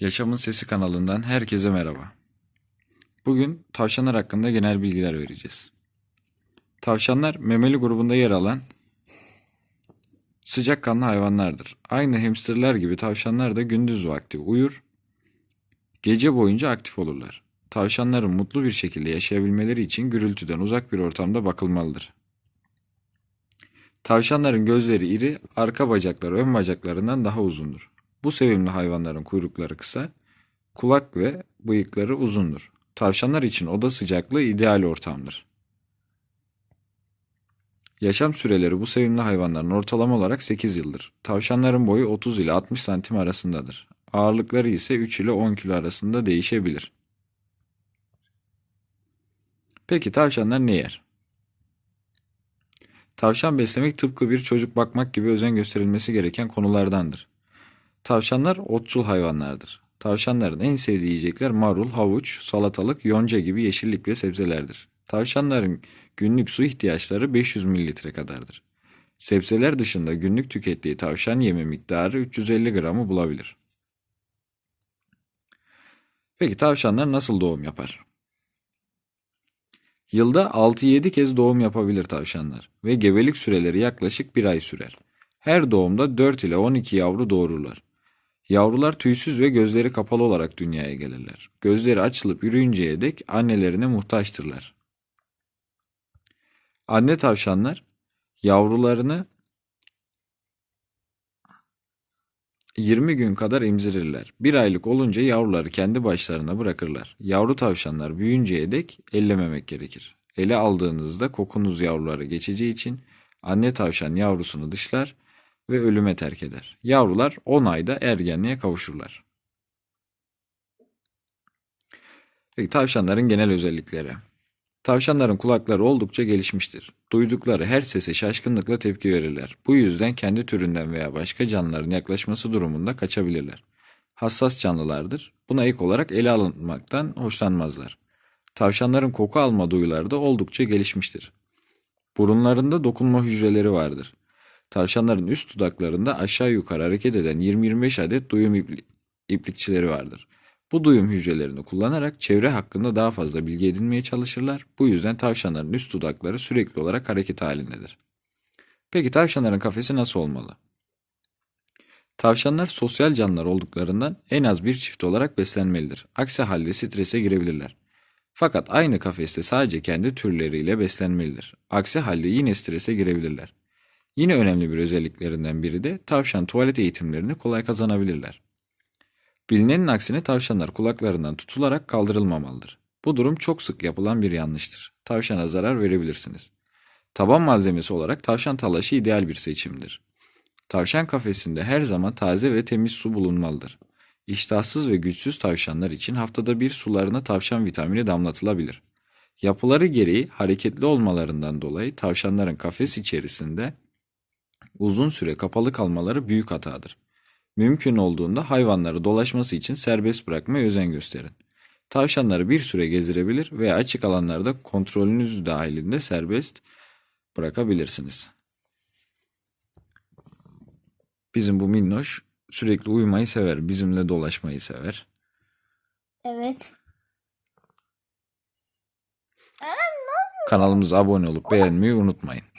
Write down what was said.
Yaşamın Sesi kanalından herkese merhaba. Bugün tavşanlar hakkında genel bilgiler vereceğiz. Tavşanlar memeli grubunda yer alan sıcakkanlı hayvanlardır. Aynı hamsterlar gibi tavşanlar da gündüz vakti uyur, gece boyunca aktif olurlar. Tavşanların mutlu bir şekilde yaşayabilmeleri için gürültüden uzak bir ortamda bakılmalıdır. Tavşanların gözleri iri, arka bacakları ön bacaklarından daha uzundur. Bu sevimli hayvanların kuyrukları kısa, kulak ve bıyıkları uzundur. Tavşanlar için oda sıcaklığı ideal ortamdır. Yaşam süreleri bu sevimli hayvanların ortalama olarak 8 yıldır. Tavşanların boyu 30 ile 60 santim arasındadır. Ağırlıkları ise 3 ile 10 kilo arasında değişebilir. Peki tavşanlar ne yer? Tavşan beslemek tıpkı bir çocuk bakmak gibi özen gösterilmesi gereken konulardandır. Tavşanlar otçul hayvanlardır. Tavşanların en sevdiği yiyecekler marul, havuç, salatalık, yonca gibi yeşillik ve sebzelerdir. Tavşanların günlük su ihtiyaçları 500 mililitre kadardır. Sebzeler dışında günlük tükettiği tavşan yeme miktarı 350 gramı bulabilir. Peki tavşanlar nasıl doğum yapar? Yılda 6-7 kez doğum yapabilir tavşanlar ve gebelik süreleri yaklaşık 1 ay sürer. Her doğumda 4 ile 12 yavru doğururlar. Yavrular tüysüz ve gözleri kapalı olarak dünyaya gelirler. Gözleri açılıp yürüyünceye dek annelerine muhtaçtırlar. Anne tavşanlar yavrularını 20 gün kadar emzirirler. Bir aylık olunca yavruları kendi başlarına bırakırlar. Yavru tavşanlar büyüyünceye dek ellememek gerekir. Ele aldığınızda kokunuz yavrulara geçeceği için anne tavşan yavrusunu dışlar ve ölüme terk eder. Yavrular 10 ayda ergenliğe kavuşurlar. Peki tavşanların genel özellikleri. Tavşanların kulakları oldukça gelişmiştir. Duydukları her sese şaşkınlıkla tepki verirler. Bu yüzden kendi türünden veya başka canlıların yaklaşması durumunda kaçabilirler. Hassas canlılardır. Buna ek olarak ele alınmaktan hoşlanmazlar. Tavşanların koku alma duyuları da oldukça gelişmiştir. Burunlarında dokunma hücreleri vardır. Tavşanların üst dudaklarında aşağı yukarı hareket eden 20-25 adet duyum ipli- iplikçileri vardır. Bu duyum hücrelerini kullanarak çevre hakkında daha fazla bilgi edinmeye çalışırlar. Bu yüzden tavşanların üst dudakları sürekli olarak hareket halindedir. Peki tavşanların kafesi nasıl olmalı? Tavşanlar sosyal canlılar olduklarından en az bir çift olarak beslenmelidir. Aksi halde strese girebilirler. Fakat aynı kafeste sadece kendi türleriyle beslenmelidir. Aksi halde yine strese girebilirler. Yine önemli bir özelliklerinden biri de tavşan tuvalet eğitimlerini kolay kazanabilirler. Bilinenin aksine tavşanlar kulaklarından tutularak kaldırılmamalıdır. Bu durum çok sık yapılan bir yanlıştır. Tavşana zarar verebilirsiniz. Taban malzemesi olarak tavşan talaşı ideal bir seçimdir. Tavşan kafesinde her zaman taze ve temiz su bulunmalıdır. İştahsız ve güçsüz tavşanlar için haftada bir sularına tavşan vitamini damlatılabilir. Yapıları gereği hareketli olmalarından dolayı tavşanların kafes içerisinde uzun süre kapalı kalmaları büyük hatadır. Mümkün olduğunda hayvanları dolaşması için serbest bırakmaya özen gösterin. Tavşanları bir süre gezdirebilir veya açık alanlarda kontrolünüz dahilinde serbest bırakabilirsiniz. Bizim bu minnoş sürekli uyumayı sever, bizimle dolaşmayı sever. Evet. Kanalımıza abone olup beğenmeyi unutmayın.